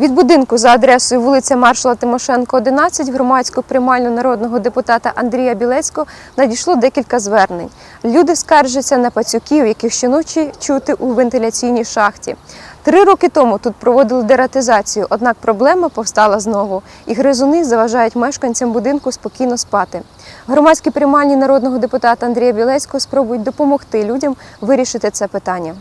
Від будинку за адресою вулиця Маршала Тимошенко, 11 в громадську приймальну народного депутата Андрія Білецького надійшло декілька звернень. Люди скаржаться на пацюків, яких щоночі чути у вентиляційній шахті. Три роки тому тут проводили дератизацію, однак проблема повстала знову, і гризуни заважають мешканцям будинку спокійно спати. Громадські приймальні народного депутата Андрія Білецького спробують допомогти людям вирішити це питання.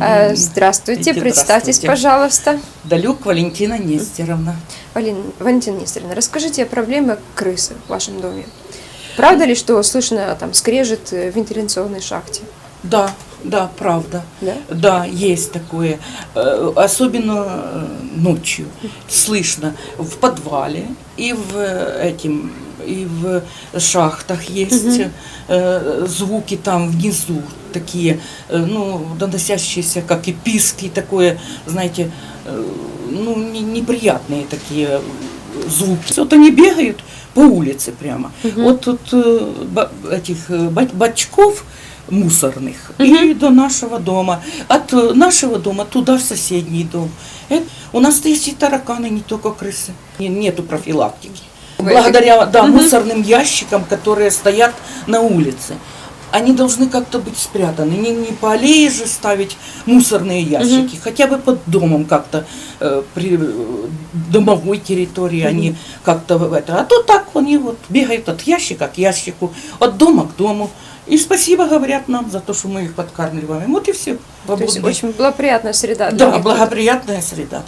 Э, Здравствуйте, Здравствуйте. представьтесь, пожалуйста. Далюк Валентина Нестеровна. Валин, Валентина Нестеровна, расскажите о проблеме крысы в вашем доме. Правда ли, что слышно там скрежет э, в вентиляционной шахте? Да, да, правда. Да? Да, есть такое. Э, Особенно ночью слышно в подвале и в этим и в шахтах есть э, звуки там внизу такие, э, ну, доносящиеся, как и писки, такое, знаете, э, ну, не- неприятные такие звуки. Вот они бегают по улице прямо. Вот тут этих ба- бачков мусорных и до нашего дома. От нашего дома туда в соседний дом. Э, У нас есть и тараканы, не только крысы. Не- Нету профилактики. Вы Благодаря да, мусорным ящикам, которые стоят на улице. Они должны как-то быть спрятаны. Не, не по аллее же ставить мусорные ящики, хотя бы под домом как-то э, при э, домовой территории они как-то в это. А то так они вот бегают от ящика к ящику, от дома к дому. И спасибо говорят нам за то, что мы их подкармливаем. Вот и все. То есть очень благоприятная среда. Да, благоприятная среда.